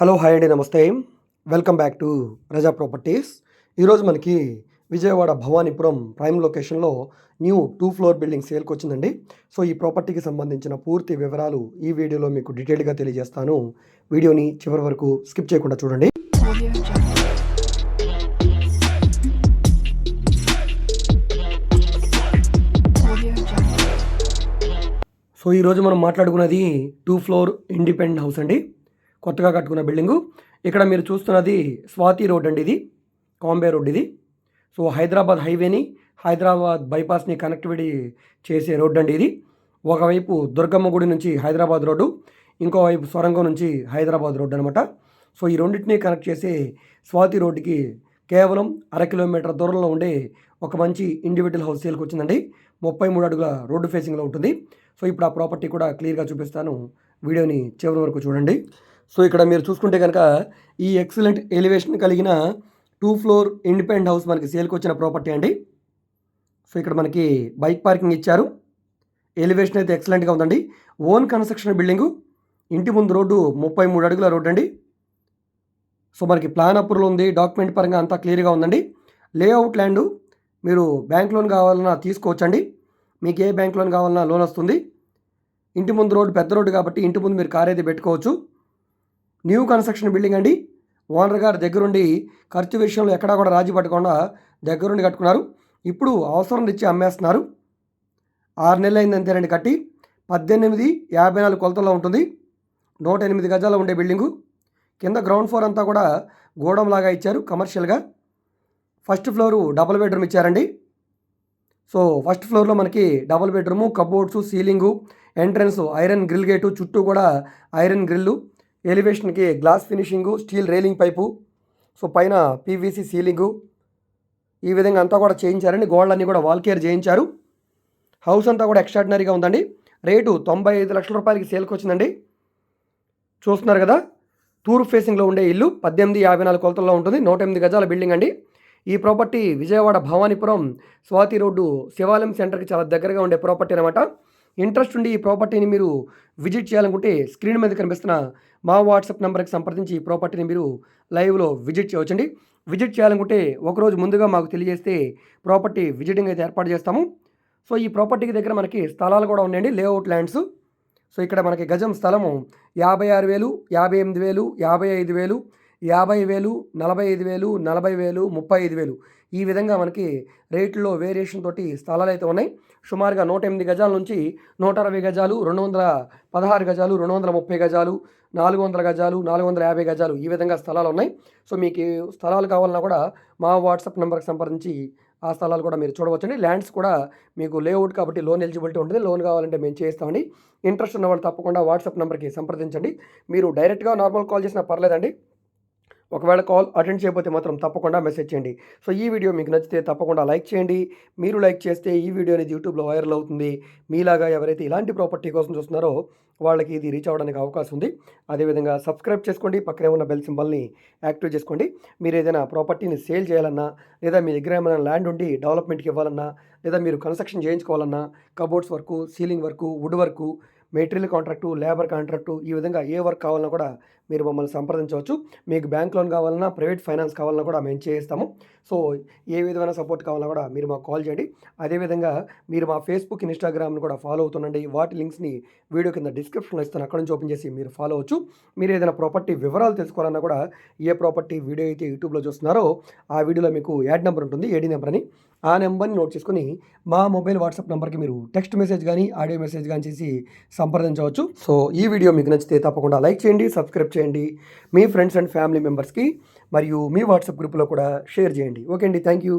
Hello hi అండి నమస్తే. Welcome back to Praja properties. ఈరోజు మనకి విజయవాడ భవానీపురం ప్రైమ్ లొకేషన్లో న్యూ టూ ఫ్లోర్ బిల్డింగ్ సేల్కి వచ్చిందండి. సో ఈ ప్రాపర్టీకి సంబంధించిన పూర్తి వివరాలు ఈ వీడియోలో మీకు డీటెయిల్గా తెలియజేస్తాను. వీడియోని చివరి వరకు స్కిప్ చేయకుండా చూడండి. సో ఈరోజు మనం మాట్లాడుకున్నది టూ ఫ్లోర్ ఇండిపెండెంట్ హౌస్ అండి. కొత్తగా కట్టుకున్న బిల్డింగు. ఇక్కడ మీరు చూస్తున్నది స్వాతి రోడ్ అండి ఇది కాంబే రోడ్ ఇది. సో హైదరాబాద్ హైవేని హైదరాబాద్ బైపాస్ని కనెక్టివిటీ చేసే రోడ్ అండి ఇది. ఒకవైపు దుర్గమ్మ గుడి నుంచి హైదరాబాద్ రోడ్డు ఇంకోవైపు సొరంగం నుంచి హైదరాబాద్ రోడ్డు అనమాట సో ఈ రెండింటిని కనెక్ట్ చేసే స్వాతి రోడ్డుకి కేవలం అర కిలోమీటర్ దూరంలో ఉండే ఒక మంచి ఇండివిజువల్ హౌస్ సేల్కి వచ్చిందండి. ముప్పై మూడు అడుగుల రోడ్డు ఫేసింగ్లో ఉంటుంది. సో ఇప్పుడు ఆ ప్రాపర్టీ కూడా క్లియర్గా చూపిస్తాను. వీడియోని చివరి వరకు చూడండి. సో ఇక్కడ మీరు చూసుకుంటే కనుక ఈ ఎక్సలెంట్ ఎలివేషన్ కలిగిన టూ ఫ్లోర్ ఇండిపెండెంట్ హౌస్ మనకి సేల్కి వచ్చిన ప్రాపర్టీ అండి. సో ఇక్కడ మనకి బైక్ పార్కింగ్ ఇచ్చారు. ఎలివేషన్ అయితే ఎక్సలెంట్గా ఉందండి. ఓన్ కన్స్ట్రక్షన్ బిల్డింగు ఇంటి ముందు రోడ్డు ముప్పై మూడు అడుగుల రోడ్డు అండి. సో మనకి ప్లాన్ అప్రూవల్ ఉంది డాక్యుమెంట్ పరంగా అంతా క్లియర్గా ఉందండి. లేఅవుట్ ల్యాండ్ మీరు బ్యాంక్ లోన్ కావాలన్నా తీసుకోవచ్చండి. మీకు ఏ బ్యాంక్ లోన్ కావాలన్నా లోన్ వస్తుంది. ఇంటి ముందు రోడ్డు పెద్ద రోడ్డు కాబట్టి ఇంటి ముందు మీరు కార్ అయితే పెట్టుకోవచ్చు. న్యూ కన్స్ట్రక్షన్ బిల్డింగ్ అండి. ఓనర్ గారు దగ్గరుండి ఖర్చు విషయంలో ఎక్కడా కూడా రాజీ పట్టకుండా దగ్గరుండి కట్టుకున్నారు. ఇప్పుడు అవసరం ఇచ్చి అమ్మేస్తున్నారు. ఆరు నెలలు అయింది అంతేనండి కట్టి. పద్దెనిమిది యాభై నాలుగు కొలతల్లో ఉంటుంది. నూట ఎనిమిది గజాల ఉండే బిల్డింగు. కింద గ్రౌండ్ ఫ్లోర్ అంతా కూడా గోడంలాగా ఇచ్చారు కమర్షియల్గా. ఫస్ట్ ఫ్లోరు డబుల్ బెడ్రూమ్ ఇచ్చారండి. సో ఫస్ట్ ఫ్లోర్లో మనకి double bedroom cupboards ceiling entrance iron grill gate చుట్టూ కూడా iron grill ఎలివేషన్కి glass finishing steel railing pipe so పైన పీవీసీ సీలింగు. ఈ విధంగా అంతా కూడా చేయించారండి. గోడలన్నీ కూడా వాల్ కేర్ చేయించారు. హౌస్ అంతా కూడా ఎక్స్ట్రాడినరీగా ఉందండి. రేటు తొంభై ఐదు లక్షల రూపాయలకి సేల్కి వచ్చిందండి. చూస్తున్నారు కదా తూర్పు ఫేసింగ్లో ఉండే ఇల్లు పద్దెనిమిది యాభై నాలుగు కొలతల్లో ఉంటుంది. నూట ఎనిమిది గజాల బిల్డింగ్ అండి. ఈ ప్రాపర్టీ విజయవాడ భవానీపురం స్వాతి రోడ్డు శివాలయం సెంటర్కి చాలా దగ్గరగా ఉండే ప్రాపర్టీ అనమాట ఇంట్రెస్ట్ ఉండి ఈ ప్రాపర్టీని మీరు విజిట్ చేయాలనుకుంటే స్క్రీన్ మీద కనిపిస్తున్న మా వాట్సాప్ నెంబర్కి సంప్రదించి ఈ ప్రాపర్టీని మీరు లైవ్లో విజిట్ చేయవచ్చండి. విజిట్ చేయాలనుకుంటే ఒకరోజు ముందుగా మాకు తెలియజేస్తే ప్రాపర్టీ విజిటింగ్ అయితే ఏర్పాటు చేస్తాము. సో ఈ ప్రాపర్టీకి దగ్గర మనకి స్థలాలు కూడా ఉన్నాయండి లేఅవుట్ ల్యాండ్స్. సో ఇక్కడ మనకి గజం స్థలము యాభై ఆరు వేలు యాభై ఎనిమిది వేలు యాభై ఐదు వేలు యాభై వేలు నలభై ఐదు వేలు నలభై వేలు ముప్పై ఐదు వేలు. ఈ విధంగా మనకి రేట్లో వేరియేషన్ తోటి స్థలాలు అయితే ఉన్నాయి. సుమారుగా నూట ఎనిమిది గజాల నుంచి నూట అరవై గజాలు రెండు వందల పదహారు గజాలు రెండు వందల ముప్పై గజాలు నాలుగు వందల గజాలు నాలుగు వందల యాభై గజాలు ఈ విధంగా స్థలాలు ఉన్నాయి. సో మీకు స్థలాలు కావాలన్నా కూడా మా వాట్సాప్ నెంబర్కి సంప్రదించి ఆ స్థలాలు కూడా మీరు చూడవచ్చండి. ల్యాండ్స్ కూడా మీకు లేఅవుట్ కాబట్టి లోన్ ఎలిజిబిలిటీ ఉంటుంది. లోన్ కావాలంటే మేము చేస్తామండి. ఇంట్రెస్ట్ ఉన్న వాళ్ళు తప్పకుండా వాట్సాప్ నెంబర్కి సంప్రదించండి. మీరు డైరెక్ట్గా నార్మల్ కాల్ చేసినా పర్లేదండి. ఒకవేళ కాల్ అటెండ్ చేయకపోతే మాత్రం తప్పకుండా మెసేజ్ చేయండి. సో ఈ వీడియో మీకు నచ్చితే తప్పకుండా లైక్ చేయండి. మీరు లైక్ చేస్తే ఈ వీడియో అనేది యూట్యూబ్లో వైరల్ అవుతుంది. మీలాగా ఎవరైతే ఇలాంటి ప్రాపర్టీ కోసం చూస్తున్నారో వాళ్ళకి ఇది రీచ్ అవ్వడానికి అవకాశం ఉంది. అదేవిధంగా సబ్స్క్రైబ్ చేసుకోండి. పక్కనే ఉన్న బెల్ సింబల్ని యాక్టివేట్ చేసుకోండి. మీరు ఏదైనా ప్రాపర్టీని సేల్ చేయాలన్నా లేదా మీ దగ్గర ఏమైనా ల్యాండ్ ఉండి డెవలప్మెంట్కి ఇవ్వాలన్నా లేదా మీరు construction చేయించుకోవాలన్నా cupboards work ceiling work wood work material contract labour contract ఈ విధంగా ఏ వర్క్ కావాలన్నా కూడా మీరు మమ్మల్ని సంప్రదించవచ్చు. మీకు బ్యాంక్ లోన్ కావాలన్నా ప్రైవేట్ ఫైనాన్స్ కావాలన్నా కూడా మేము చేస్తాము సో ఏ విధమైన సపోర్ట్ కావాలన్నా కూడా మీరు మాకు కాల్ చేయండి. అదేవిధంగా మీరు మా ఫేస్బుక్ ఇన్స్టాగ్రామ్ని కూడా ఫాలో అవుతుండండి. వాటి లింక్స్ని వీడియో కింద డిస్క్రిప్షన్లో ఇస్తాను. అక్కడ నుంచి ఓపెన్ చేసి మీరు ఫాలో అవచ్చు మీరు ఏదైనా ప్రాపర్టీ వివరాలు తెలుసుకోవాలన్నా కూడా ఏ ప్రాపర్టీ వీడియో అయితే యూట్యూబ్లో చూస్తున్నారో ఆ వీడియోలో మీకు యాడ్ నెంబర్ ఉంటుంది ఏడీ నెంబర్ అని. ఆ నెంబర్ని నోట్ చేసుకుని మా మొబైల్ వాట్సాప్ నెంబర్కి మీరు టెక్స్ట్ మెసేజ్ కానీ ఆడియో మెసేజ్ కానీ చేసి సంప్రదించవచ్చు. సో ఈ వీడియో మీకు నచ్చితే తప్పకుండా లైక్ చేయండి సబ్స్క్రైబ్ చేయండి. మీ ఫ్రెండ్స్ అండ్ ఫ్యామిలీ మెంబర్స్కి మరియు మీ వాట్సాప్ గ్రూప్లో కూడా షేర్ చేయండి. ఓకే అండి. Thank you